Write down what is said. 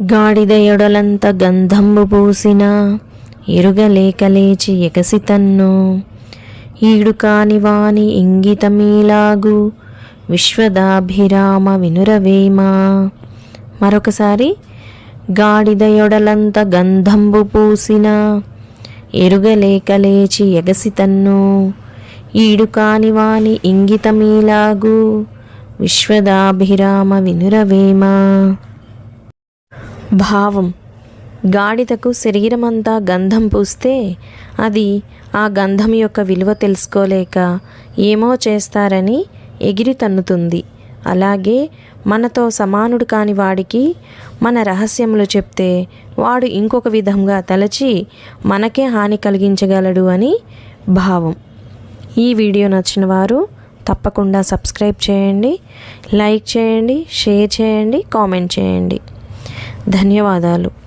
గాడిద ఎడలంత గంధంబు పూసిన ఎరుగలేక లేచి ఎగసి తన్ను ఈడు కానివాని ఇంగితమీలాగు విశ్వదాభిరామ వినురవేమ. మరొకసారి గాడిద ఎడలంత గంధంబు పూసిన ఎరుగలేక లేచి ఎగసి తన్ను ఈడు కానివాని ఇంగితమీలాగు విశ్వదాభిరామ వినురవేమ. భావం. గాడిదకు శరీరమంతా గంధం పూస్తే అది ఆ గంధం యొక్క విలువ తెలుసుకోలేక ఏమో చేస్తారని ఎగిరి తన్నుతుంది. అలాగే మనతో సమానుడు కాని వాడికి మన రహస్యములు చెప్తే వాడు ఇంకొక విధంగా తలచి మనకే హాని కలిగించగలడు అని భావం. ఈ వీడియో నచ్చిన వారు తప్పకుండా సబ్స్క్రైబ్ చేయండి లైక్ చేయండి షేర్ చేయండి కామెంట్ చేయండి. ధన్యవాదాలు.